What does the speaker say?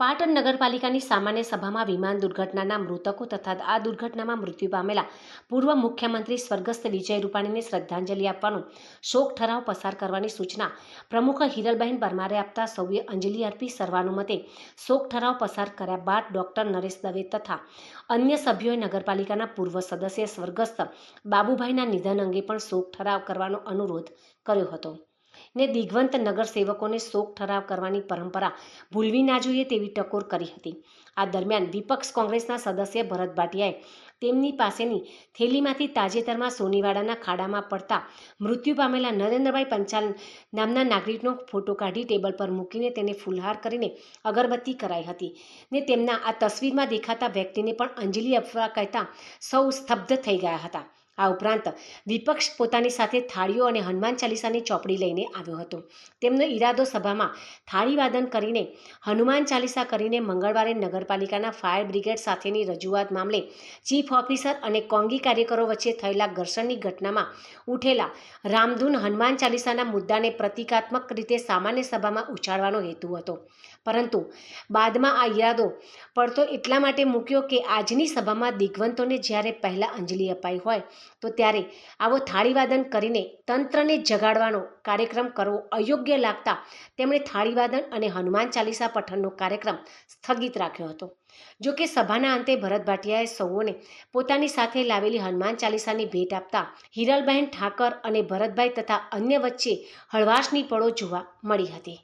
પાટણ નગરપાલિકાની સામાન્ય સભામાં વિમાન દુર્ઘટનાના મૃતકો તથા આ દુર્ઘટનામાં મૃત્યુ પામેલા પૂર્વ મુખ્યમંત્રી સ્વર્ગસ્થ વિજય રૂપાણીને શ્રદ્ધાંજલિ આપવાનું શોક ઠરાવ પસાર કરવાની સૂચના પ્રમુખ હિરલબહેન પરમારે આપતા સૌએ અંજલિ અર્પી સર્વાનુમતે શોક ઠરાવ પસાર કર્યા બાદ ડોક્ટર નરેશ દવે તથા અન્ય સભ્યોએ નગરપાલિકાના પૂર્વ સદસ્ય સ્વર્ગસ્થ બાબુભાઈના નિધન અંગે પણ શોક ઠરાવ કરવાનો અનુરોધ કર્યો હતો. ને દિગ્વંત નગરસેવકોને શોક ઠરાવ કરવાની પરંપરા ભૂલવી ના જોઈએ તેવી ટકોર કરી હતી. આ દરમિયાન વિપક્ષ કોંગ્રેસના સદસ્ય ભરત ભાટિયાએ તેમની પાસેની થેલીમાંથી તાજેતરમાં સોનીવાડાના ખાડામાં પડતા મૃત્યુ પામેલા નરેન્દ્રભાઈ પંચાલ નામના નાગરિકનો ફોટો કાઢી ટેબલ પર મૂકીને તેને ફૂલહાર કરીને અગરબત્તી કરાઈ હતી ને તેમના આ તસવીરમાં દેખાતા વ્યક્તિને પણ અંજલિ આપવા કહેતા સૌ સ્તબ્ધ થઈ ગયા હતા. આ ઉપરાંત વિપક્ષ પોતાની સાથે થાળીઓ અને હનુમાન ચાલીસાની ચોપડી લઈને આવ્યો હતો. તેમનો ઈરાદો સભામાં થાળીવાદન કરીને, હનુમાન ચાલીસા કરીને મંગળવારે નગરપાલિકાના ફાયર બ્રિગેડ સાથેની રજૂઆત મામલે ચીફ ઓફિસર અને કોંગી કાર્યકરો વચ્ચે થયેલા ઘર્ષણની ઘટનામાં ઉઠેલા રામધૂન હનુમાન ચાલીસાના મુદ્દાને પ્રતિકાત્મક રીતે સામાન્ય સભામાં ઉછાળવાનો હેતુ હતો. પરંતુ બાદમાં આ ઈરાદો પડતો એટલા માટે મૂક્યો કે આજની સભામાં દિગ્વંતોને જ્યારે પહેલાં અંજલિ અપાઈ હોય તો ત્યારે આવો થાળીવાદન કરીને તંત્રને જગાડવાનો કાર્યક્રમ કરવો અયોગ્ય લાગતા તેમણે થાળીવાદન અને હનુમાન ચાલીસા પઠનનો કાર્યક્રમ સ્થગિત રાખ્યો હતો. જો કે સભાના અંતે ભરત ભાટિયાએ સૌઓને પોતાની સાથે લાવેલી હનુમાન ચાલીસાની ભેટ આપતા હિરલબહેન ઠાકર અને ભરતભાઈ તથા અન્ય વચ્ચે હળવાશની પળો જોવા મળી હતી.